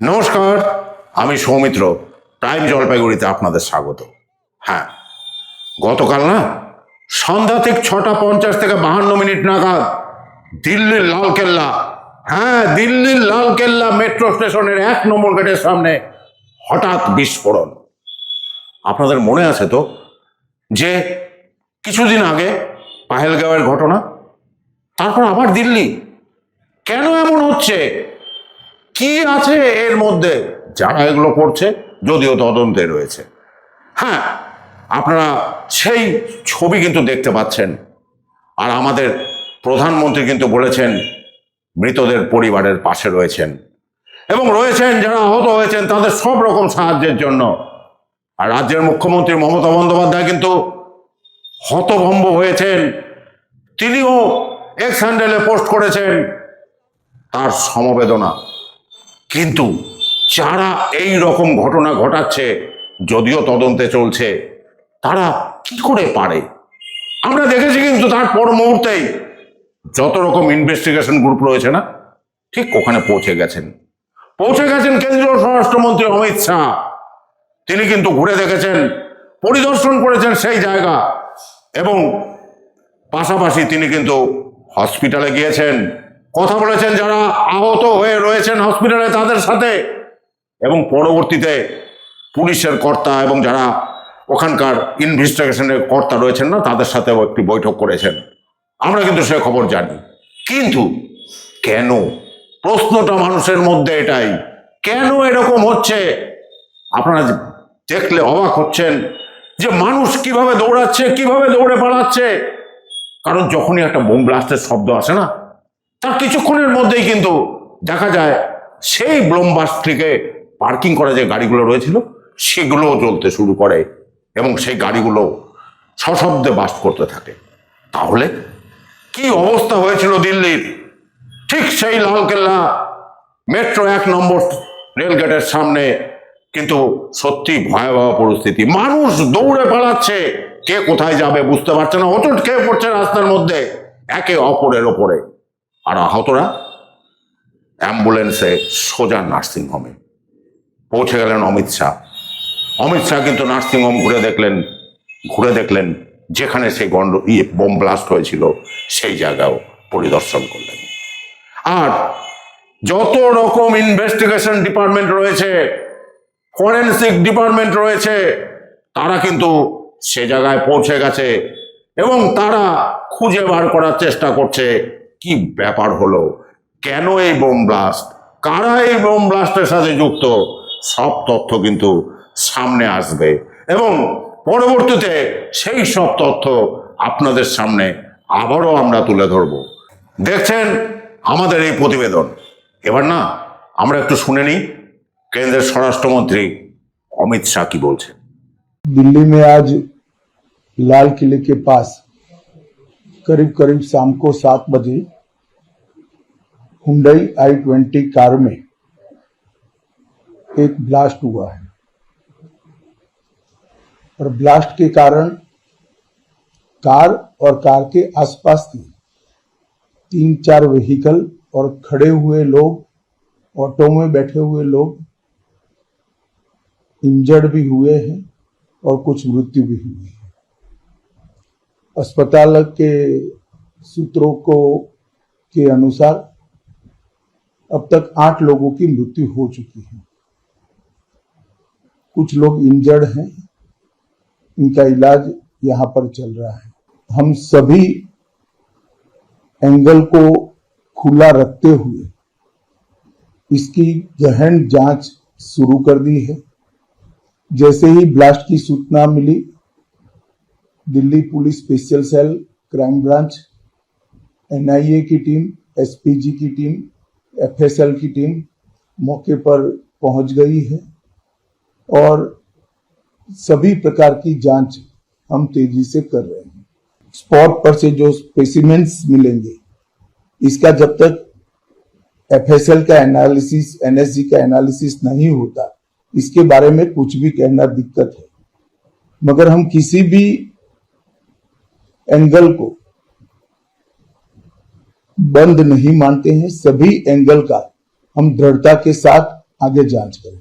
নমস্কার, আমি সৌমিত্র টাইম জলপাইগুড়িতে আপনাদের স্বাগত। হ্যাঁ গতকাল না, সন্ধ্যা থেকে ছটা পঞ্চাশ থেকে বাহান্ন মিনিট নাগাদ দিল্লির লালকেল্লা হ্যাঁ দিল্লির লালকেল্লা মেট্রো স্টেশনের এক নম্বর গেটের সামনে হঠাৎ বিস্ফোরণ। আপনাদের মনে আছে তো যে কিছুদিন আগে পাহেলগাঁওয়ের ঘটনা, তারপর আবার দিল্লি। কেন এমন হচ্ছে? কি আছে এর মধ্যে? যারা এগুলো করছে, যদিও তদন্তে রয়েছে। হ্যাঁ আপনারা সেই ছবি কিন্তু দেখতে পাচ্ছেন। আর আমাদের প্রধানমন্ত্রী কিন্তু বলেছেন, মৃতদের পরিবারের পাশে রয়েছেন। এবং রয়েছেন, যারা আহত হয়েছেন, তাদের সব রকম সাহায্যের জন্য। আর রাজ্যের মুখ্যমন্ত্রী মমতা বন্দ্যোপাধ্যায় কিন্তু হতভম্ব হয়েছেন। তিনিও এক্স হ্যান্ডেলে পোস্ট করেছেন। তার সমবেদনা কিন্তু যারা এই রকম ঘটনা ঘটাচ্ছে, যদিও তদন্তে চলছে, তারা কি করে পারে? আমরা দেখেছি কিন্তু তার পর মুহূর্তেই যত রকম ইনভেস্টিগেশন গ্রুপ রয়েছে না, ঠিক ওখানে পৌঁছে গেছেন। পৌঁছে গেছেন কেন্দ্রীয় স্বরাষ্ট্রমন্ত্রী অমিত শাহ। তিনি কিন্তু ঘুরে দেখেছেন, পরিদর্শন করেছেন সেই জায়গা এবং পাশাপাশি তিনি কিন্তু হসপিটালে গিয়েছেন। কথা বলেছেন যারা আহত হয়ে রয়েছেন হসপিটালে তাদের সাথে। এবং পরবর্তীতে পুলিশের কর্তা এবং যারা ওখানকার ইনভেস্টিগেশনের কর্তা রয়েছেন না, তাদের সাথেও একটি বৈঠক করেছেন। আমরা কিন্তু সে খবর জানি। কিন্তু কেন? প্রশ্নটা মানুষের মধ্যে এটাই। কেন এরকম হচ্ছে? আপনারা দেখলে অবাক হচ্ছেন যে মানুষ কীভাবে দৌড়াচ্ছে, কীভাবে দৌড়ে পালাচ্ছে। কারণ যখনই একটা বোম ব্লাস্টের শব্দ আসে না তার কিছুক্ষণের মধ্যেই কিন্তু দেখা যায় সেই বোম ব্লাস্ট থেকে পার্কিং করা যে গাড়িগুলো রয়েছিল, সেগুলোও চলতে শুরু করে এবং সেই গাড়িগুলো সশব্দে বাস করতে থাকে। তাহলে কি অবস্থা হয়েছিল দিল্লির? ঠিক সেই লালকেল্লা মেট্রো এক নম্বর রেলগেটের সামনে কিন্তু সত্যি ভয়াবহ পরিস্থিতি। মানুষ দৌড়ে পালাচ্ছে, কে কোথায় যাবে বুঝতে পারছে না হোঁচট খেয়ে পড়ছে রাস্তার মধ্যে, একে অপরের ওপরে। আর আহতরা অ্যাম্বুলেন্সে সোজা নার্সিংহোমে। পৌঁছে গেলেন অমিত শাহ। অমিত শাহ কিন্তু নার্সিংহোম ঘুরে দেখলেন ঘুরে দেখলেন যেখানে সেই গন্ড ইয়ে বোম ব্লাস্ট হয়েছিল, সেই জায়গাও পরিদর্শন করলেন। আর যত রকম ইনভেস্টিগেশন ডিপার্টমেন্ট রয়েছে ফরেন্সিক ডিপার্টমেন্ট রয়েছে, তারা কিন্তু সে জায়গায় পৌঁছে গেছে এবং তারা খুঁজে বার করার চেষ্টা করছে কি ব্যাপার হলো কেন এই বোম ব্লাস্ট কারা এই বোম ব্লাস্টের সাথে যুক্ত সব তথ্য কিন্তু সামনে আসবে এবং পরবর্তীতে সেই সব তথ্য আপনাদের সামনে আবারও আমরা তুলে ধরব দেখছেন আমাদের এই প্রতিবেদন এবার না আমরা একটু শুনে নিই কেন্দ্রের স্বরাষ্ট্রমন্ত্রী অমিত শাহ কি বলছেন दिल्ली में आज लाल किले के पास करीब करीब शाम को सात बजे हुंडई आई ट्वेंटी कार में एक ब्लास्ट हुआ है। और ब्लास्ट के कारण कार और कार के आसपास की तीन चार व्हीकल और खड़े हुए लोग ऑटो में बैठे हुए लोग इंजर्ड भी हुए हैं और कुछ मृत्यु भी हुई है। अस्पताल के सूत्रों को के अनुसार अब तक आठ लोगों की मृत्यु हो चुकी है। कुछ लोग इंजर्ड हैं। इनका इलाज यहाँ पर चल रहा है। हम सभी एंगल को खुला रखते हुए इसकी गहन जाँच शुरू कर दी है। जैसे ही ब्लास्ट की सूचना मिली, Delhi police special cell crime branch, NIA की टीम, एसपीजी की टीम एफएसएल की टीम मौके पर पहुँच गई है और सभी प्रकार की जाँच हम तेज़ी से कर रहे हैं। स्पॉट पर से जो स्पेसिमेंट्स मिलेंगे, इसका जब तक एफएसएल का एनालिसिस एनएसजी का एनालिसिस नहीं होता, इसके बारे में कुछ भी कहना दिक्कत है। मगर हम किसी भी एंगल को बंद नहीं मानते हैं सभी एंगल का हम दृढ़ता के साथ आगे जाँच करें।